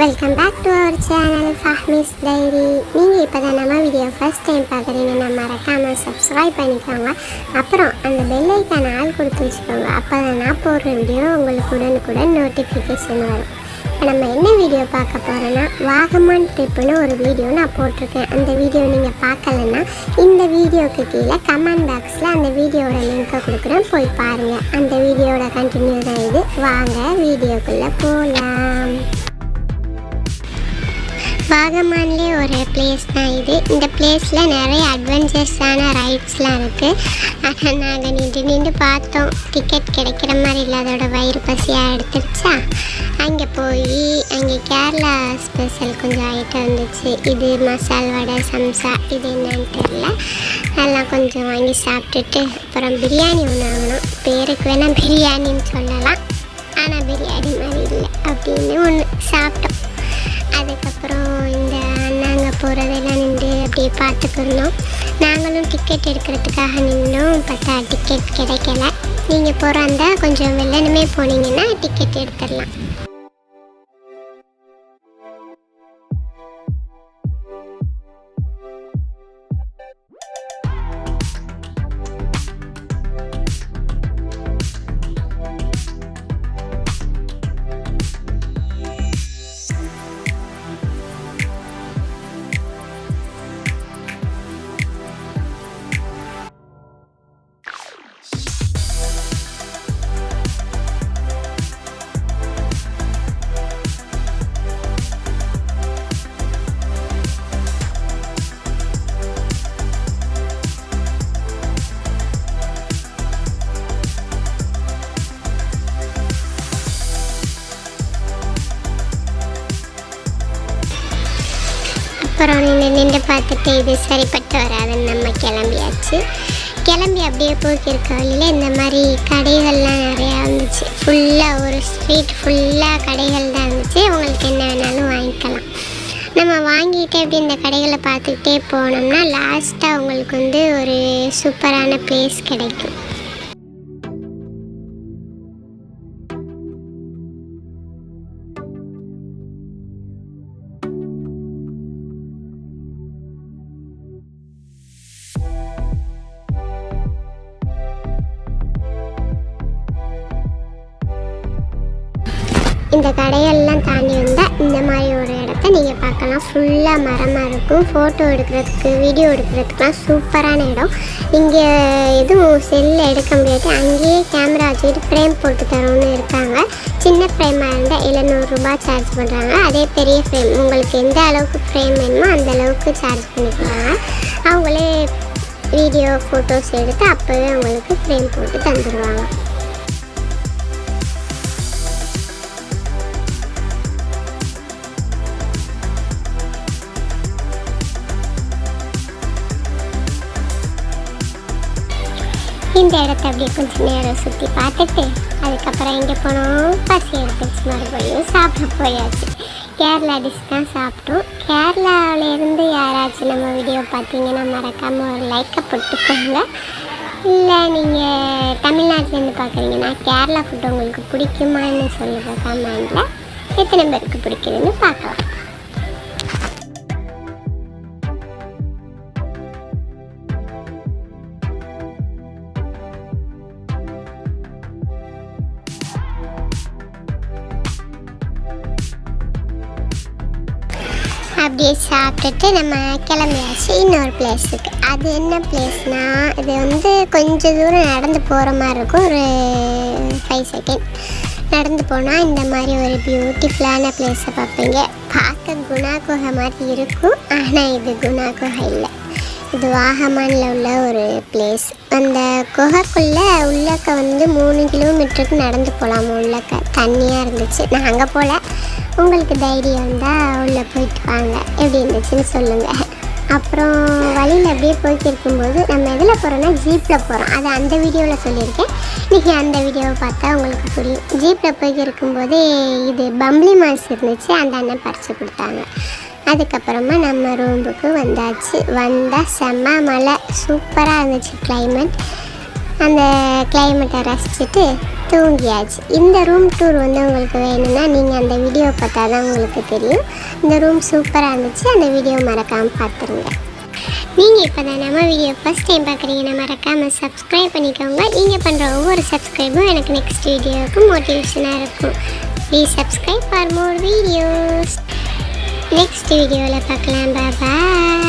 Welcome back to our channel Fahmi's diary நீங்கள் இப்போ தான் நம்ம வீடியோ ஃபஸ்ட் டைம் பார்க்குறீங்கன்னா மறக்காமல் சப்ஸ்கிரைப் பண்ணிக்கோங்க. அப்புறம் அந்த பெல்லைக்கான ஆள் கொடுத்து வச்சுக்கோங்க. அப்போ தான் நான் போடுற வீடியோ உங்களுக்கு உடனுக்குடன் நோட்டிஃபிகேஷன் வரும். இப்போ நம்ம என்ன வீடியோ பார்க்க போகிறோன்னா வாகமான் ட்ரிப்புன்னு ஒரு வீடியோ நான் போட்டிருக்கேன். அந்த வீடியோ நீங்கள் பார்க்கலன்னா இந்த வீடியோக்கு கீழே கமெண்ட் பாக்ஸில் அந்த வீடியோவோட லிங்க்கை கொடுக்குறேன். போய் பாருங்கள் அந்த வீடியோட கண்டினியூ தான் இது. வாங்க வீடியோக்குள்ளே போகலாம் வாகமான்லேயே ஒரு பிளேஸ் தான் இது. இந்த பிளேஸில் நிறைய அட்வென்ச்சர்ஸான ரைட்ஸ்லாம் இருக்குது ஆனால் நாங்கள் நின்று நின்று பார்த்தோம். டிக்கெட் கிடைக்கிற மாதிரி இல்லை அதோட வயிறு பசியாக எடுத்துருச்சா? அங்கே போய் அங்கே கேரளா ஸ்பெஷல் கொஞ்சம் ஐட்டம் இருந்துச்சு. இது மசால் வடை சம்சா இது என்னன்னு தெரில அதெல்லாம் கொஞ்சம் வாங்கி சாப்பிட்டுட்டு அப்புறம் பிரியாணி ஒன்று வாங்கினோம். பேருக்கு வேணால் பிரியாணின்னு சொல்லலாம். ஆனால் பிரியாணி மாதிரி இல்லை அப்படின்னு ஒன்று சாப்பிட்டோம். அதுக்கப்புறம் இந்த அண்ணாங்க போகிறதெல்லாம் நின்று அப்படியே பார்த்துக்கிருந்தோம் நாங்களும் டிக்கெட் எடுக்கிறதுக்காக நின்றோம் பார்த்தா டிக்கெட் கிடைக்கல. நீங்கள் போகிறாந்தா கொஞ்சம் வெள்ளனமே போனீங்கன்னா டிக்கெட் எடுத்துடலாம். அப்புறம் நின்று நின்று பார்த்துட்டு இது சரிப்பட்டு வராதுன்னு நம்ம கிளம்பியாச்சு. கிளம்பி அப்படியே போக்கிருக்க வழியில் இந்த மாதிரி கடைகள்லாம் நிறையா இருந்துச்சு. ஃபுல்லாக ஒரு ஸ்ட்ரீட் ஃபுல்லாக கடைகள் தான் இருந்துச்சு. உங்களுக்கு என்ன வேணாலும் வாங்கிக்கலாம். நம்ம வாங்கிட்டு அப்படி இந்த கடைகளை பார்த்துக்கிட்டே போனோம்னா லாஸ்ட்டாக உங்களுக்கு வந்து ஒரு சூப்பரான பிளேஸ் கிடைக்கும். இந்த கடையெல்லாம் தாண்டி வந்தால் இந்த மாதிரி ஒரு இடத்த நீங்கள் பார்க்கலாம். ஃபுல்லாக மரமாக இருக்கும். ஃபோட்டோ எடுக்கிறதுக்கு வீடியோ எடுக்கிறதுக்குலாம் சூப்பரான இடம். இங்கே எதுவும் செல்லில் எடுக்க முடியாது. அங்கேயே கேமரா வச்சுக்கிட்டு ஃப்ரேம் போட்டு தரோன்னு இருக்காங்க. சின்ன ஃப்ரேமாக இருந்தால் எழுநூறுபா சார்ஜ் பண்ணுறாங்க அதே பெரிய ஃப்ரேம் உங்களுக்கு எந்த அளவுக்கு ஃப்ரேம் வேணுமோ அந்த அளவுக்கு சார்ஜ் பண்ணிக்கிறாங்க அவங்களே வீடியோ ஃபோட்டோஸ் எடுத்து அப்போவே அவங்களுக்கு ஃப்ரேம் போட்டு தந்துடுவாங்க இந்த இடத்த அப்படியே கொஞ்சம் நேரம் சுற்றி பார்த்துட்டு அதுக்கப்புறம் எங்கே போனோம்? பசி எடுத்துச்சு மறுபடியும் சாப்பிட போயாச்சு. கேரளா டிஷ் தான் சாப்பிட்டோம். கேரளாவிலேருந்து யாராச்சும் நம்ம வீடியோ பார்த்தீங்கன்னா மறக்காமல் ஒரு லைக்கை போட்டுக்கோங்க. இல்லை நீங்கள் தமிழ்நாட்டிலேருந்து பார்க்குறீங்கன்னா கேரளா ஃபுட் உங்களுக்கு பிடிக்குமான்னு சொல்லுங்கள் கமெண்டில் எத்தனை பேருக்கு பிடிக்குதுன்னு பார்க்கலாம். அப்படியே சாப்பிட்டுட்டு நம்ம கிளம்பியாச்சு இன்னொரு பிளேஸுக்கு அது என்ன பிளேஸ்னால் இது வந்து கொஞ்சம் தூரம் நடந்து போகிற மாதிரி இருக்கும். ஒரு ஃபைவ் செகண்ட் நடந்து போனால் இந்த மாதிரி ஒரு பியூட்டிஃபுல்லான பிளேஸை பார்ப்பீங்க. பார்க்க குணா குகை மாதிரி இருக்கும். ஆனால் இது குணா குகை இல்லை. இது வாகமானில் உள்ள ஒரு பிளேஸ் அந்த குகைக்குள்ளே உள்ளக்க வந்து மூணு கிலோமீட்டருக்கு நடந்து போகலாம் உள்ளக்க. தண்ணியாக இருந்துச்சு. நான் அங்கே போகல உங்களுக்கு தைரியம் இருந்தால் உள்ளே போயிட்டு வாங்க. எப்படி இருந்துச்சுன்னு சொல்லுங்கள் அப்புறம் வழியில் அப்படியே போயிட்டு இருக்கும்போது நம்ம எதில் போகிறோன்னா ஜீப்பில் போகிறோம் அது அந்த வீடியோவில் சொல்லியிருக்கேன். இன்றைக்கி அந்த வீடியோவை பார்த்தா உங்களுக்கு புரியும். ஜீப்பில் போயிட்டு இருக்கும்போது இது பம்ப்ளி மாஸ் இருந்துச்சு. அந்த அண்ணன் பறித்து கொடுத்தாங்க. அதுக்கப்புறமா நம்ம ரூமுக்கு வந்தாச்சு. வந்தால் செம்ம மழை. சூப்பராக இருந்துச்சு கிளைமேட் அந்த கிளைமேட்டை ரசிச்சுட்டு தூங்கியாச்சு. இந்த ரூம் டூர் வந்து உங்களுக்கு வேணும்னா நீங்கள் அந்த வீடியோ பார்த்தா தான் உங்களுக்கு தெரியும். இந்த ரூம் சூப்பராக இருந்துச்சு. அந்த வீடியோ மறக்காமல் பார்த்துருங்க. நீங்கள் இப்போ தான் நம்ம வீடியோ ஃபஸ்ட் டைம் பார்க்குறீங்கன்னா மறக்காமல் சப்ஸ்கிரைப் பண்ணிக்கோங்க. நீங்கள் பண்ணுற ஒவ்வொரு சப்ஸ்கிரைபும் எனக்கு நெக்ஸ்ட் வீடியோவுக்கு மோட்டிவேஷனாக இருக்கும். Please subscribe for more videos next வீடியோவில் பார்க்கலாம். பாய்